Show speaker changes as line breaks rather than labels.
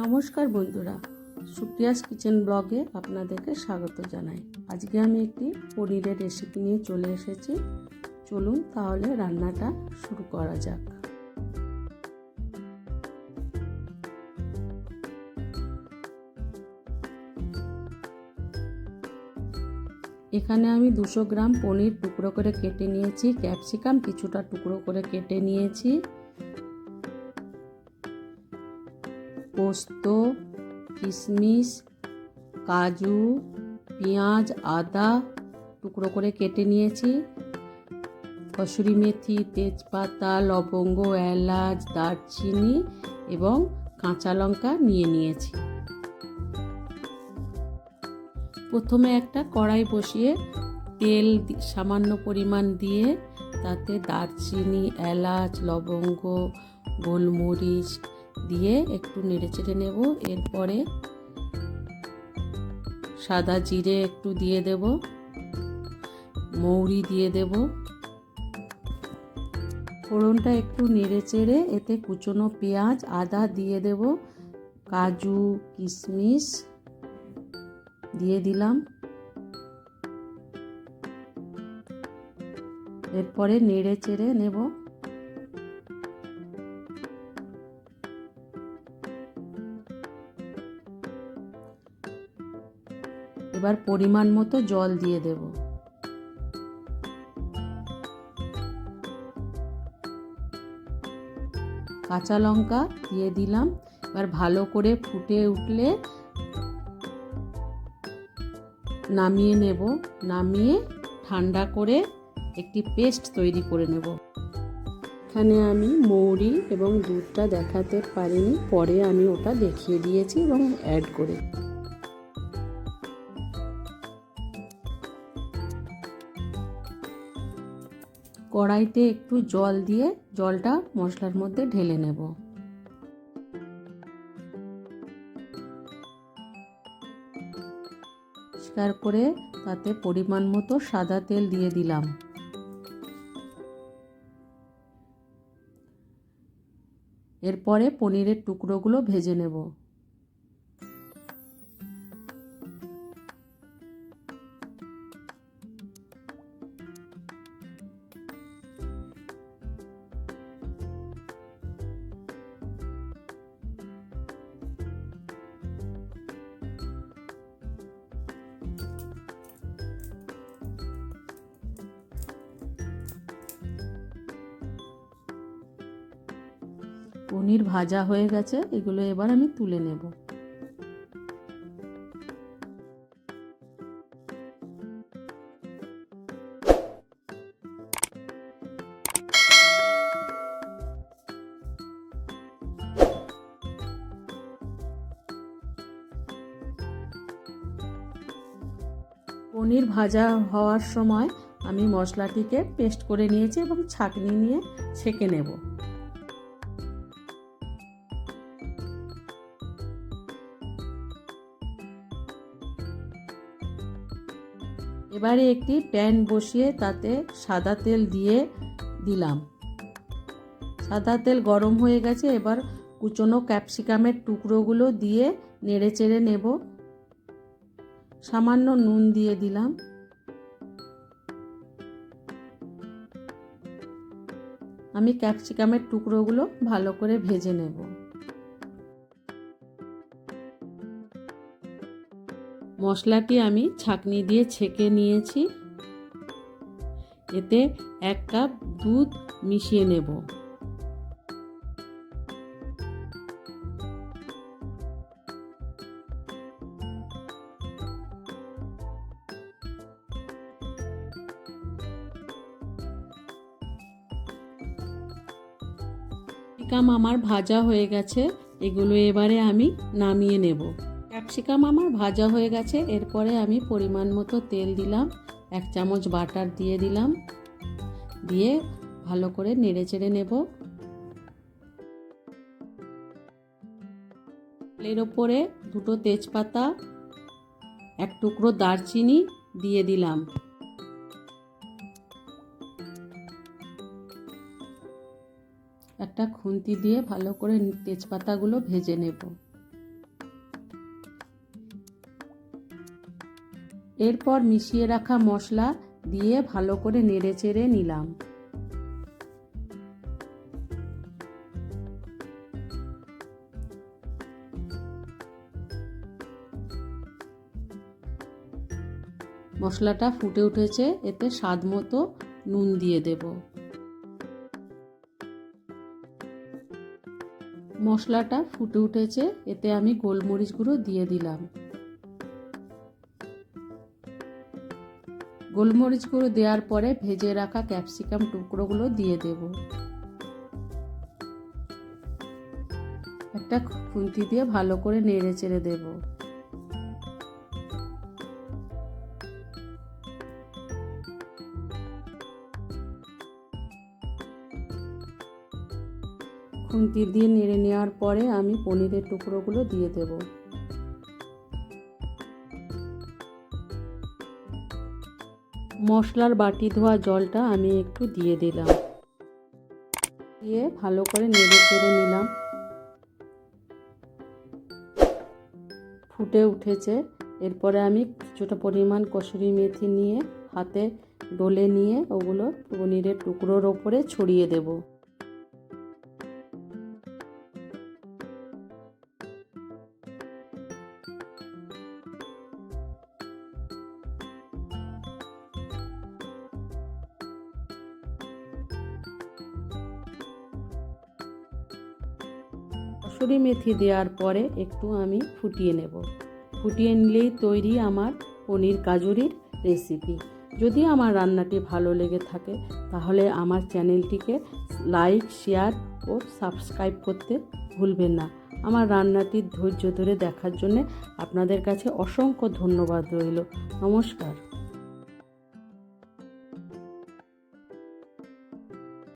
নমস্কার বন্ধুরা, সুপ্রিয়াস কিচেন ব্লগে আপনাদেরকে স্বাগত জানাই। আজকে আমি একটি পনিরের রেসিপি নিয়ে চলে এসেছি। চলুন তাহলে রান্নাটা শুরু করা যাক। এখানে আমি দুশো গ্রাম পনির টুকরো করে কেটে নিয়েছি। ক্যাপসিকাম কিছুটা টুকরো করে কেটে নিয়েছি। পোস্ত কিশমিশ কাজু, পেঁয়াজ, আদা টুকরো করে কেটে নিয়েছি। কসুরি মেথি, তেজপাতা, লবঙ্গ, এলাচ, দারচিনি এবং কাঁচা লঙ্কা নিয়ে নিয়েছি। প্রথমে একটা কড়াই বসিয়ে তেল সামান্য পরিমাণ দিয়ে তাতে দারচিনি, এলাচ, লবঙ্গ, গোলমরিচ দিয়ে একটু নেড়ে চেড়ে নেব। এরপরে সাদা জিরে একটু দিয়ে দেব। মৌরি দিয়ে দেব। ফোড়নটা একটু নেড়ে চেড়ে এতে কুচনো পেঁয়াজ, আদা দিয়ে দেব। কাজু, কিশমিশ দিয়ে দিলাম। এরপরে নেড়ে চেড়ে নেব। এবার পরিমাণ মতো জল দিয়ে দেব। কাঁচা লঙ্কা দিয়ে দিলাম। এবার ভালো করে ফুটে উঠলে নামিয়ে নেব। নামিয়ে ঠান্ডা করে একটি পেস্ট তৈরি করে নেব। এখানে আমি মৌরি এবং দুধটা দেখাতে পারিনি। পরে আমি ওটা দেখিয়ে দিয়েছি এবং অ্যাড করে কড়াইতে একটু জল দিয়ে জলটা মশলার মধ্যে ঢেলে নেব। পরিষ্কার করে তাতে পরিমাণ মতো সাদা তেল দিয়ে দিলাম। এরপরে পনিরের টুকরোগুলো ভেজে নেব। পনির ভাজা হয়ে গেছে, এগুলো এবার আমি তুলে নেব। পনির ভাজা হওয়ার সময় আমি মশলাটিকে পেস্ট করে নিয়েছি এবং ছাঁকনি নিয়ে ছেঁকে নেব। এবারে একটি প্যান বসিয়ে তাতে সাদা তেল দিয়ে দিলাম। সাদা তেল গরম হয়ে গেছে, এবার কুচনো ক্যাপসিকামের টুকরোগুলো দিয়ে নেড়ে চেড়ে নেব। সামান্য নুন দিয়ে দিলাম। আমি ক্যাপসিকামের টুকরোগুলো ভালো করে ভেজে নেব। মশলাটি আমি ছাঁকনি দিয়ে ছেঁকে নিয়েছি। এতে এক কাপ দুধ মিশিয়ে নেব। ক্যাপসিকাম আমার ভাজা হয়ে গেছে, এগুলো এবারে আমি নামিয়ে নেব। ক্যাপসিকাম আমার ভাজা হয়ে গেছে। এরপরে আমি পরিমাণ মতো তেল দিলাম। এক চামচ বাটার দিয়ে দিলাম। দিয়ে ভালো করে নেড়ে চেড়ে নেব। তেলের ওপরে দুটো তেজপাতা, এক টুকরো দারচিনি দিয়ে দিলাম। একটা খুন্তি দিয়ে ভালো করে তেজপাতাগুলো ভেজে নেব। এরপর মিশিয়ে রাখা মশলা দিয়ে ভালো করে নেড়ে চেড়ে নিলাম। মশলাটা ফুটে উঠেছে, এতে স্বাদ মতো নুন দিয়ে দেব। মশলাটা ফুটে উঠেছে, এতে আমি গোলমরিচ গুঁড়ো দিয়ে দিলাম। গোলমরিচ গুঁড়ো দেওয়ার পরে ভেজে রাখা ক্যাপসিকাম টুকরোগুলো দিয়ে দেব। একটা খুন্তি দিয়ে ভালো করে নেড়ে চেড়ে দেবো। খুন্তি দিয়ে নেড়ে নেওয়ার পরে আমি পনিরের টুকরোগুলো দিয়ে দেব। মশলার বাটি ধোয়া জলটা আমি একটু দিয়ে দিলাম। দিয়ে ভালো করে নেড়ে চেড়ে নিলাম। ফুটে উঠেছে। এরপরে আমি কিছুটা পরিমাণ কসুরি মেথি নিয়ে হাতে ডলে নিয়ে ওগুলো পনিরের টুকরোর ওপরে ছড়িয়ে দেবো। কসুরি মেথি দেওয়ার পরে একটু আমি ফুটিয়ে নেব। ফুটিয়ে নিলেই তৈরি আমার পনির কাজুরির রেসিপি। যদি আমার রান্নাটি ভালো লেগে থাকে, তাহলে আমার চ্যানেলটিকে লাইক, শেয়ার ও সাবস্ক্রাইব করতে ভুলবেন না। আমার রান্নাটি ধৈর্য ধরে দেখার জন্য আপনাদের কাছে অসংখ্য ধন্যবাদ রইল। নমস্কার।